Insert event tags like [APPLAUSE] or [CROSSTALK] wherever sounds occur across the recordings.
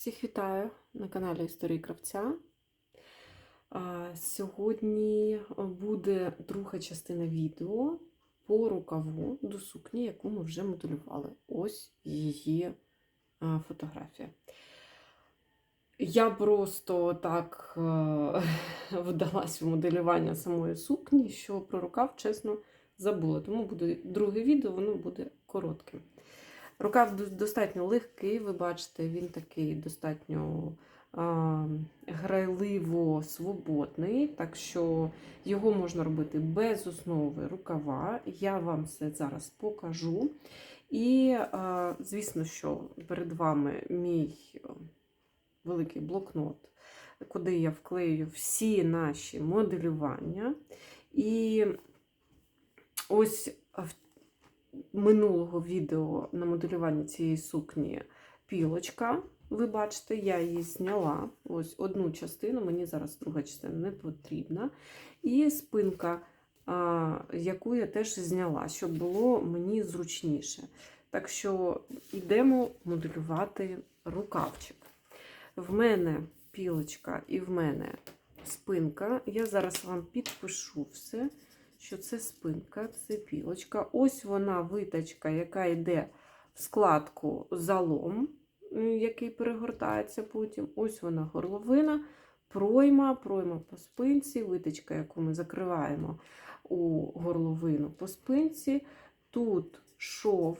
Всіх вітаю на каналі Історії Кравця. Сьогодні буде друга частина відео по рукаву до сукні, яку ми вже моделювали. Ось її фотографія. Я просто так е, [LAUGHS] вдалась в моделювання самої сукні, що про рукав, чесно, забула. Тому буде друге відео, воно буде коротким. Рукав достатньо легкий, ви бачите, він такий достатньо а, грайливо свободний, так що його можна робити без основи рукава. Я вам все зараз покажу. І, а, звісно, що перед вами мій великий блокнот, куди я вклею всі наші моделювання. І ось минулого відео на моделювання цієї сукні пілочка. Ви бачите, я її зняла. Ось одну частину, мені зараз друга частина не потрібна. І спинка, яку я теж зняла, щоб було мені зручніше. Так що йдемо моделювати рукавчик. В мене пілочка і в мене спинка. Я зараз вам підпишу все що це спинка, це пілочка. Ось вона виточка, яка йде в складку залом, який перегортається потім. Ось вона горловина, пройма, пройма по спинці, виточка, яку ми закриваємо у горловину по спинці. Тут шов,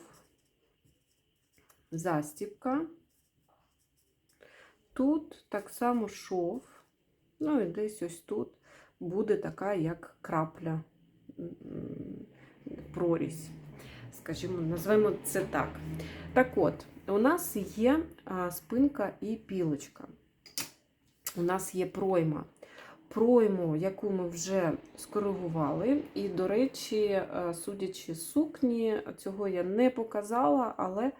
застібка. Тут так само шов, ну і десь ось тут буде така, як крапля прорізь. Скажімо, назвемо це так. Так от, у нас є спинка і пілочка. У нас є пройма. Пройму, яку ми вже скоригували. І, до речі, судячи сукні, цього я не показала, але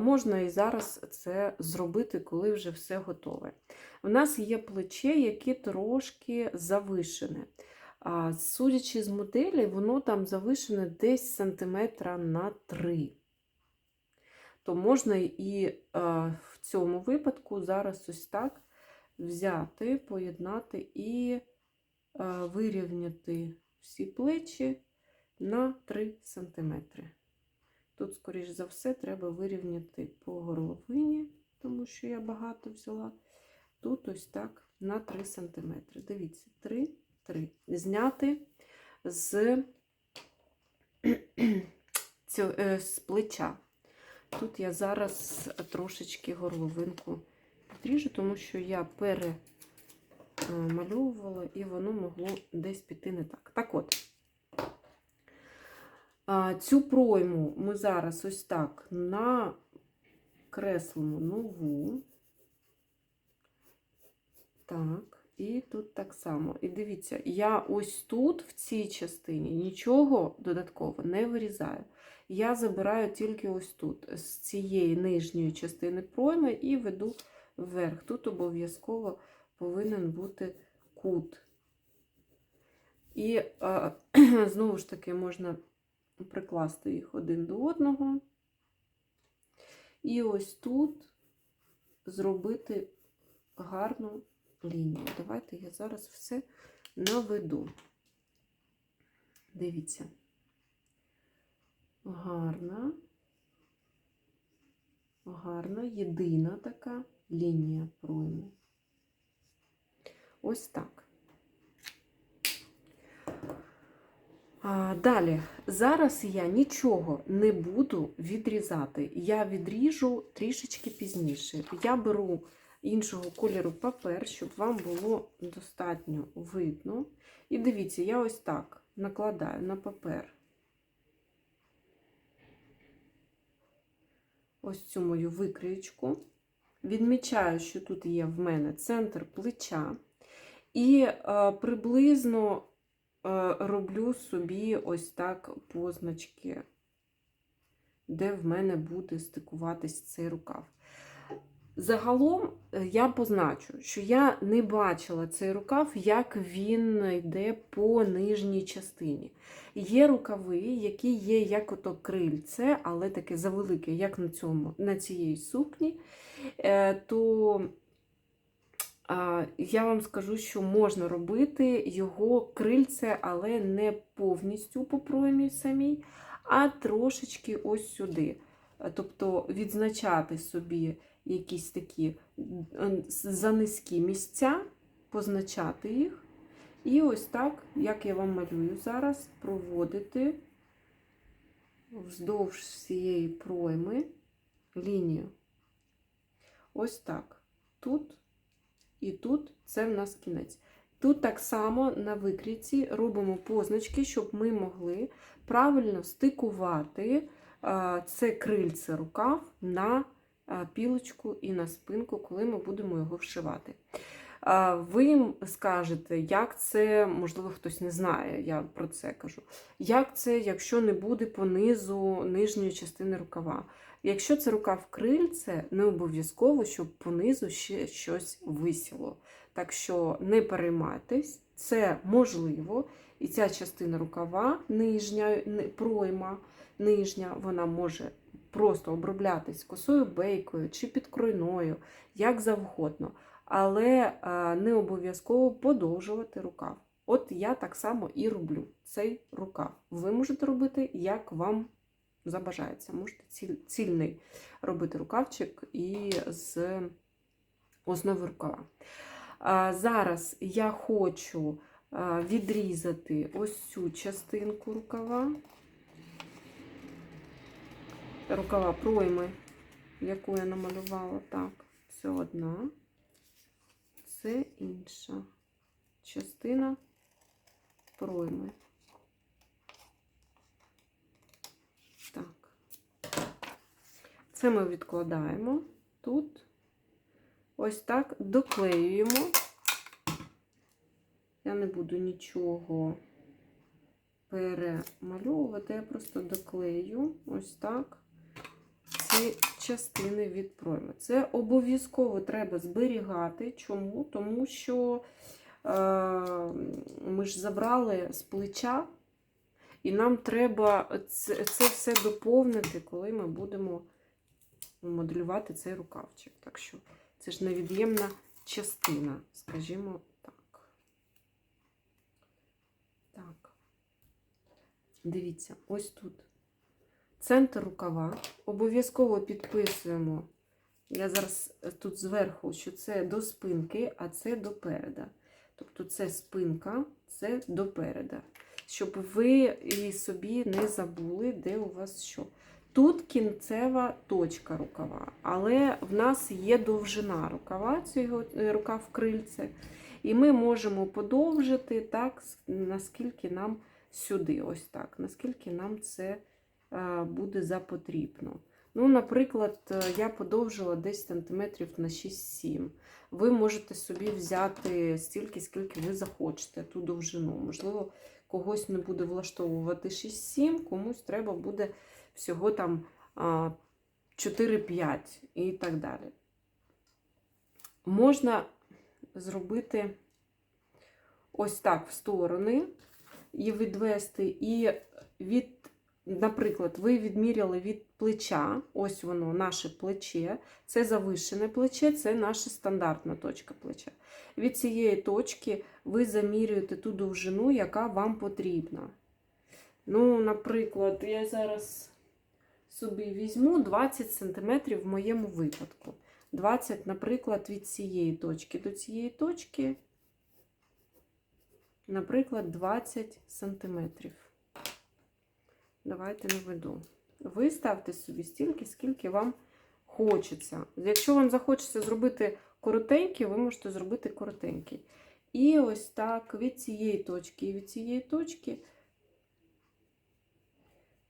можна і зараз це зробити, коли вже все готове. У нас є плече, яке трошки завишене. А, Судячи з моделі, воно там завишене десь сантиметра на 3. То можна і е, в цьому випадку зараз ось так взяти, поєднати і е, вирівняти всі плечі на 3 см. Тут, скоріш за все, треба вирівняти по горловині, тому що я багато взяла. Тут ось так на 3 см. Дивіться, 3, 3. Зняти з, [CLEARS THROAT] е, з плеча. Тут я зараз трошечки горловинку підріжу, тому що я перемальовувала і воно могло десь піти не так. Так от, цю пройму ми зараз ось так накреслимо нову. Так, і тут так само. І дивіться, я ось тут, в цій частині, нічого додатково не вирізаю. Я забираю тільки ось тут, з цієї нижньої частини пройми і веду вверх. Тут обов'язково повинен бути кут. І а, [CLEARS THROAT] знову ж таки можна прикласти їх один до одного. І ось тут зробити гарну лінію. Давайте я зараз все наведу. Дивіться. Гарна, гарна, єдина така лінія пройми. Ось так. А, далі, зараз я нічого не буду відрізати. Я відріжу трішечки пізніше. Я беру іншого кольору папер, щоб вам було достатньо видно. І дивіться, я ось так накладаю на папер ось цю мою викриєчку. Відмічаю, що тут є в мене центр плеча. І е, приблизно е, роблю собі ось так позначки, де в мене буде стикуватись цей рукав. Загалом е, я позначу, що я не бачила цей рукав, як він йде по нижній частині. Є рукави, які є як ото крильце, але таке завелике, як на цьому, на цієї сукні. Е, То я вам скажу, що можна робити його крильце, але не повністю по проймі самій, а трошечки ось сюди. Тобто відзначати собі якісь такі занизькі місця, позначати їх. І ось так, як я вам малюю зараз, проводити вздовж всієї пройми лінію. Ось так. Тут і тут це в нас кінець. Тут так само на викрійці робимо позначки, щоб ми могли правильно стикувати це крильце рукав на пілочку і на спинку, коли ми будемо його вшивати. Ви скажете, як це, можливо, хтось не знає, я про це кажу. Як це, якщо не буде по низу нижньої частини рукава? Якщо це рукав крильце, не обов'язково, щоб понизу ще щось висіло. Так що не переймайтесь, це можливо. І ця частина рукава, нижня пройма, нижня, вона може просто оброблятись косою бейкою чи підкройною, як завгодно. Але не обов'язково подовжувати рукав. От я так само і роблю цей рукав. Ви можете робити, як вам забажається. Можете ціль, цільний робити рукавчик і з основи рукава. Зараз я хочу відрізати ось цю частинку рукава, рукава пройми, яку я намалювала. Так, це одна, це інша частина пройми. Так. Це ми відкладаємо тут. Ось так доклеюємо. Я не буду нічого перемальовувати, я просто доклею ось так частини від пройми. Це обов'язково треба зберігати. Чому? Тому що е, ми ж забрали з плеча, і нам треба це, це все доповнити, коли ми будемо моделювати цей рукавчик. Так що це ж невід'ємна частина, скажімо. Так. Дивіться, ось тут. Центр рукава. Обов'язково підписуємо. Я зараз тут зверху, що це до спинки, а це до переда. Тобто це спинка, це до переда. Щоб ви собі не забули, де у вас що. Тут кінцева точка рукава, але в нас є довжина рукава, цього е, рукав крильце, і ми можемо подовжити так, наскільки нам сюди, ось так, наскільки нам це е, буде за потрібно. Ну, наприклад, е, я подовжила десь сантиметрів на 6-7. Ви можете собі взяти стільки, скільки ви захочете, ту довжину. Можливо, когось не буде влаштовувати 6-7, комусь треба буде всього там 4-5 і так далі. Можна зробити ось так в сторони і відвести, і від, наприклад, ви відміряли від плеча, ось воно, наше плече, це завишене плече, це наша стандартна точка плеча. Від цієї точки ви замірюєте ту довжину, яка вам потрібна. Ну, наприклад, я зараз собі візьму 20 см в моєму випадку. 20, наприклад, від цієї точки до цієї точки, наприклад, 20 см. Давайте наведу. Ви ставте собі стільки, скільки вам хочеться. Якщо вам захочеться зробити коротенький, ви можете зробити коротенький. І ось так від цієї точки і від цієї точки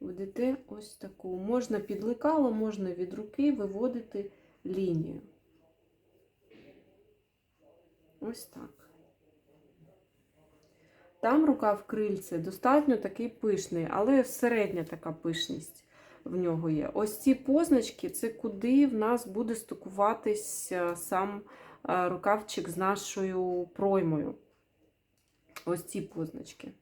ведете ось таку. Можна під лекало, можна від руки виводити лінію. Ось так. Там рукав крильце достатньо такий пишний, але середня така пишність. в нього є. Ось ці позначки це куди в нас буде стикуватись сам е, рукавчик з нашою проймою. Ось ці позначки.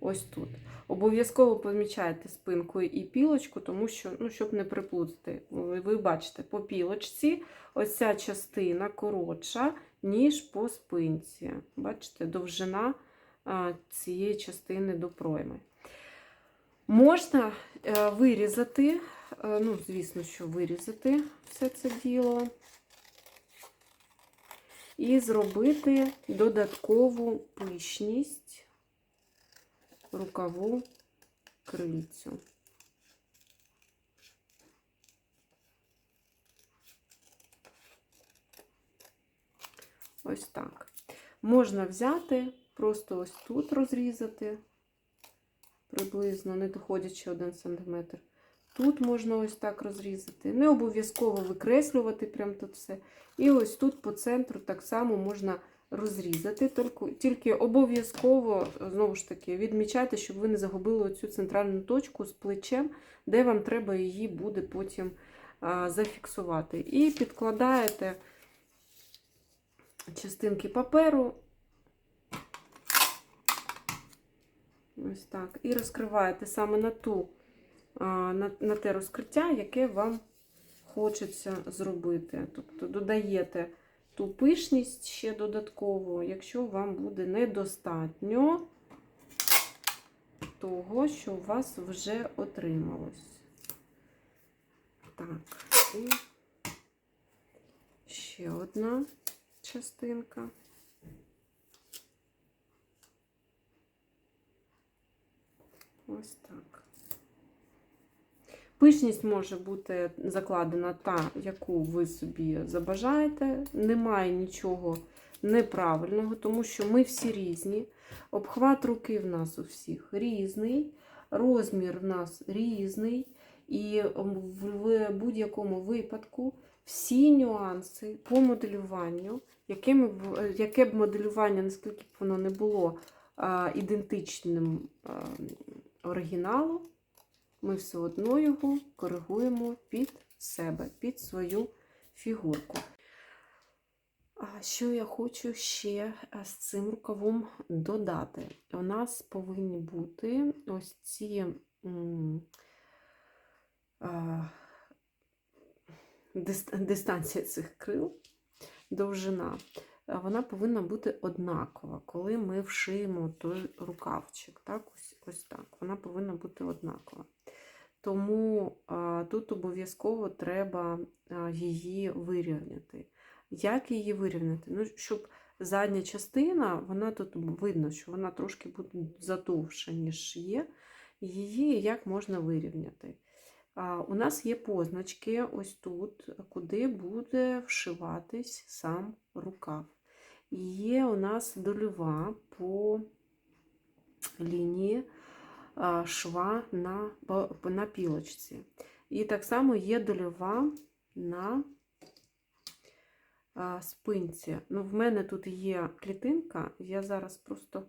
Ось тут. Обов'язково помічайте спинку і пілочку, тому що, ну, щоб не приплутати. Ви, бачите, по пілочці ось ця частина коротша, ніж по спинці. Бачите, довжина цієї частини до пройми. Можна е, вирізати, е, ну, звісно, що вирізати все це діло. І зробити додаткову пишність рукаву крильцю. Ось так. Можна взяти, просто ось тут розрізати, приблизно, не доходячи 1 см. Тут можна ось так розрізати. Не обов'язково викреслювати прям тут все. І ось тут по центру так само можна розрізати. Тільки, обов'язково, знову ж таки, відмічайте, щоб ви не загубили оцю центральну точку з плечем, де вам треба її буде потім зафіксувати. І підкладаєте частинки паперу. Ось так. І розкриваєте саме на ту, на, на те розкриття, яке вам хочеться зробити. Тобто додаєте ту пишність ще додатково, якщо вам буде недостатньо того, що у вас вже отрималось. Так, і ще одна частинка. Ось так. Пишність може бути закладена та, яку ви собі забажаєте. Немає нічого неправильного, тому що ми всі різні. Обхват руки в нас у всіх різний, розмір в нас різний. І в будь-якому випадку всі нюанси по моделюванню, яке, яке б моделювання, наскільки б воно не було ідентичним оригіналу, ми все одно його коригуємо під себе, під свою фігурку. А що я хочу ще з цим рукавом додати? У нас повинні бути ось ці а, дистанція цих крил, довжина, вона повинна бути однакова, коли ми вшиємо той рукавчик. Так? Ось, ось так. Вона повинна бути однакова. Тому а, тут обов'язково треба а, її вирівняти. Як її вирівняти? Ну, щоб задня частина, вона тут видно, що вона трошки буде затовша, ніж є. Її як можна вирівняти? А, у нас є позначки ось тут, куди буде вшиватись сам рукав. Є у нас дольова по лінії шва на на пілочці. І так само є дольова на спинці. Ну, В мене тут є клітинка, я зараз просто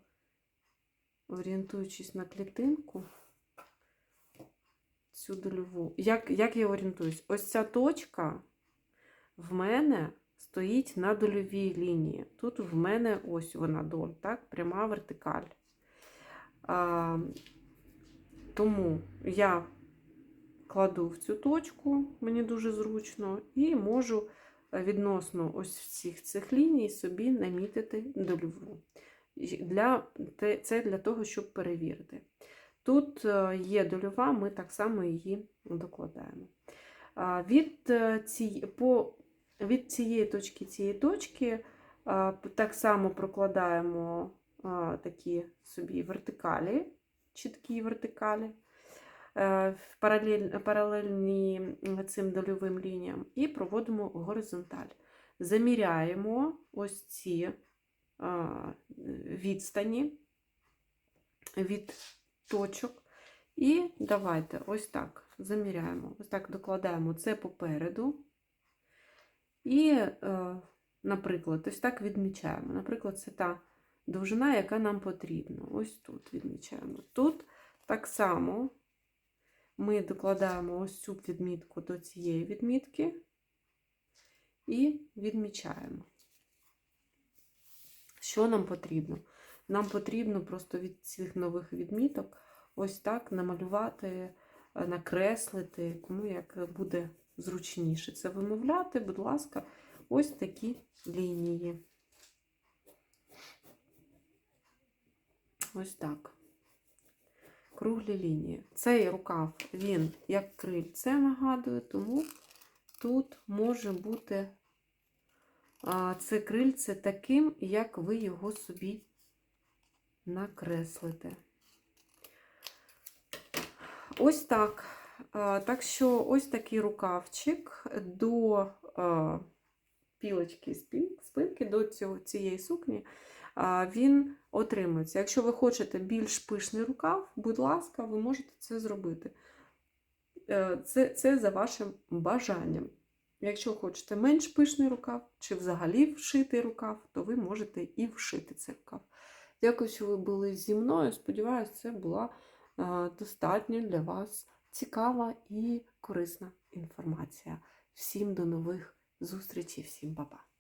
орієнтуючись на клітинку, цю дольову. Як, як я орієнтуюсь? Ось ця точка в мене стоїть на дольовій лінії. Тут в мене ось вона доль, так, пряма вертикаль. А, Тому я кладу в цю точку, мені дуже зручно, і можу відносно ось всіх цих ліній собі намітити дольову. Для, Це для того, щоб перевірити. Тут е, є дольова, ми так само її докладаємо. Від е, ці, по, від цієї точки цієї точки так само прокладаємо такі собі вертикалі, чіткі вертикалі, е, паралель, паралельні цим дольовим лініям, і проводимо горизонталь. Заміряємо ось ці відстані від точок. І давайте ось так заміряємо. Ось так докладаємо це попереду. І, е, наприклад, ось так відмічаємо. Наприклад, це та довжина, яка нам потрібна. Ось тут відмічаємо. Тут так само ми докладаємо ось цю відмітку до цієї відмітки і відмічаємо. Що нам потрібно? Нам потрібно просто від цих нових відміток ось так намалювати, е, накреслити, кому як буде зручніше це вимовляти, будь ласка, ось такі лінії. Ось так. Круглі лінії. Цей рукав, він як крильце нагадує, тому тут може бути це крильце таким, як ви його собі накреслите. Ось так. А, Так що ось такий рукавчик до пілочки спинки, до цього, цієї сукні, він отримується. Якщо ви хочете більш пишний рукав, будь ласка, ви можете це зробити. Е, Це, це за вашим бажанням. Якщо хочете менш пишний рукав, чи взагалі вшитий рукав, то ви можете і вшити цей рукав. Дякую, що ви були зі мною. Сподіваюся, це була е, достатньо для вас цікава і корисна інформація. Всім до нових зустрічей, всім па-па!